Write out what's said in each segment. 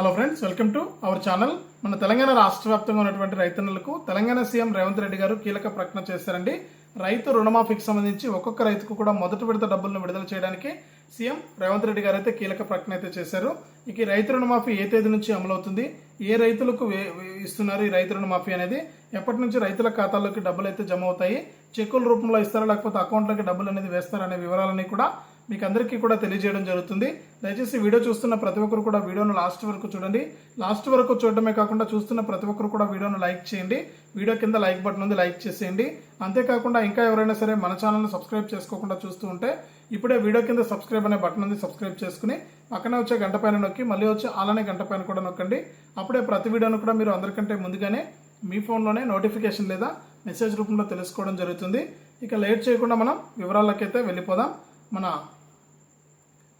Hello friends welcome to our channel మన తెలంగాణ రాష్ట్ర వ్యాప్తంగా ఉన్నటువంటి రైతన్నులకు తెలంగాణ సీఎం రేవంత్ రెడ్డి గారు కీలక ప్రకటన చేశారండి. రైతు రుణమాఫీకి సంబంధించి ఒక్కొక్క రైతుకు కూడా మొదటి విడత డబ్బులను విడుదల చేయడానికి సీఎం రేవంత్ రెడ్డి గారు అయితే కీలక ప్రకటన అయితే చేశారు. ఇక ఈ రైతు రుణమాఫీ ఏ తేదీ నుంచి అమలవుతుంది? ఏ రైతులకు వే- ఇస్తున్నారు ఈ రైతు రుణమాఫీ అనేది? ఎప్పటి నుంచి రైతుల ఖాతాల్లోకి డబ్బులు అయితే జమ అవుతాయి? చెక్కుల రూపంలో ఇస్తారా లేకపోతే అకౌంట్లోకి డబ్బులు అనేది వేస్తారనే అనే వివరాలన్నీ కూడా మీకు అందరికీ కూడా తెలియజేయడం జరుగుతుంది. దయచేసి వీడియో చూస్తున్న ప్రతి ఒక్కరు కూడా వీడియోను లాస్ట్ వరకు చూడండి. లాస్ట్ వరకు చూడడమే కాకుండా చూస్తున్న ప్రతి ఒక్కరు కూడా వీడియోను లైక్ చేయండి. వీడియో కింద లైక్ బటన్ ఉంది లైక్ చేసేయండి. అంతేకాకుండా ఇంకా ఎవరైనా సరే మన ఛానల్ని సబ్స్క్రైబ్ చేసుకోకుండా చూస్తూ ఉంటే ఇప్పుడే వీడియో కింద సబ్స్క్రైబ్ అనే బటన్ ఉంది సబ్స్క్రైబ్ చేసుకుని పక్కనే వచ్చే గంట పైన నొక్కి మళ్ళీ వచ్చే అలానే గంట పైన కూడా నొక్కండి. అప్పుడే ప్రతి వీడియోను కూడా మీరు అందరికంటే ముందుగానే మీ ఫోన్లోనే నోటిఫికేషన్ లేదా మెసేజ్ రూపంలో తెలుసుకోవడం జరుగుతుంది. ఇక లేట్ చేయకుండా మనం వివరాలకైతే వెళ్ళిపోదాం. మన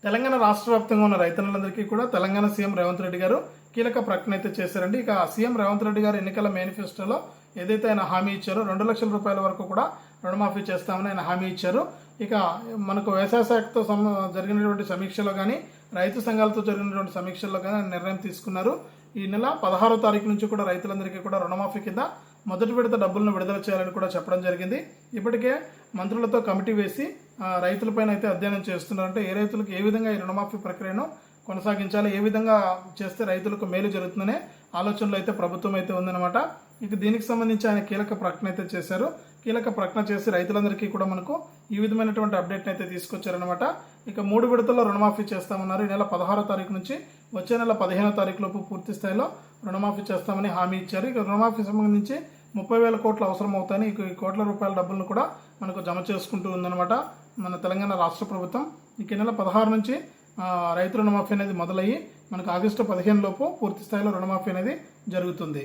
తెలంగాణ రాష్ట్ర వ్యాప్తంగా ఉన్న రైతన్నులందరికీ కూడా తెలంగాణ సీఎం రేవంత్ రెడ్డి గారు కీలక ప్రకటన అయితే చేశారండి. ఇక సీఎం రేవంత్ రెడ్డి గారు ఎన్నికల మేనిఫెస్టోలో ఏదైతే ఆయన హామీ ఇచ్చారో రెండు లక్షల రూపాయల వరకు కూడా రుణమాఫీ చేస్తామని ఆయన హామీ ఇచ్చారు. ఇక మనకు వ్యవసాయ శాఖతో జరిగినటువంటి సమీక్షలో కానీ రైతు సంఘాలతో జరిగినటువంటి సమీక్షల్లో కానీ నిర్ణయం తీసుకున్నారు. ఈ నెల పదహారో తారీఖు నుంచి కూడా రైతులందరికీ కూడా రుణమాఫీ కింద మొదటి విడత డబ్బులను విడుదల చేయాలని కూడా చెప్పడం జరిగింది. ఇప్పటికే మంత్రులతో కమిటీ వేసి రైతులపైన అయితే అధ్యయనం చేస్తున్నారంటే ఏ రైతులకు ఏ విధంగా ఈ రుణమాఫీ ప్రక్రియను కొనసాగించాలి ఏ విధంగా చేస్తే రైతులకు మేలు జరుగుతుందనే ఆలోచనలో అయితే ప్రభుత్వం అయితే ఉందన్నమాట. ఇక దీనికి సంబంధించి ఆయన కీలక ప్రకటన అయితే చేశారు. కీలక ప్రకటన చేసి రైతులందరికీ కూడా మనకు ఈ విధమైనటువంటి అప్డేట్ అయితే తీసుకొచ్చారనమాట ఇక మూడు విడతల్లో రుణమాఫీ చేస్తామన్నారు. ఈ నెల పదహారో తారీఖు నుంచి వచ్చే నెల పదిహేనో తారీఖు లోపు పూర్తి స్థాయిలో రుణమాఫీ చేస్తామని హామీ ఇచ్చారు. ఇక రుణమాఫీ సంబంధించి ముప్పై వేల కోట్లు అవసరం అవుతాయని ఇక ఈ కోట్ల రూపాయల డబ్బులను కూడా మనకు జమ చేసుకుంటూ ఉందన్నమాట మన తెలంగాణ రాష్ట్ర ప్రభుత్వం. ఇక నెల పదహారు నుంచి రైతు రుణమాఫీ అనేది మొదలయ్యి మనకు ఆగస్టు పదిహేను లోపు పూర్తి స్థాయిలో రుణమాఫీ అనేది జరుగుతుంది.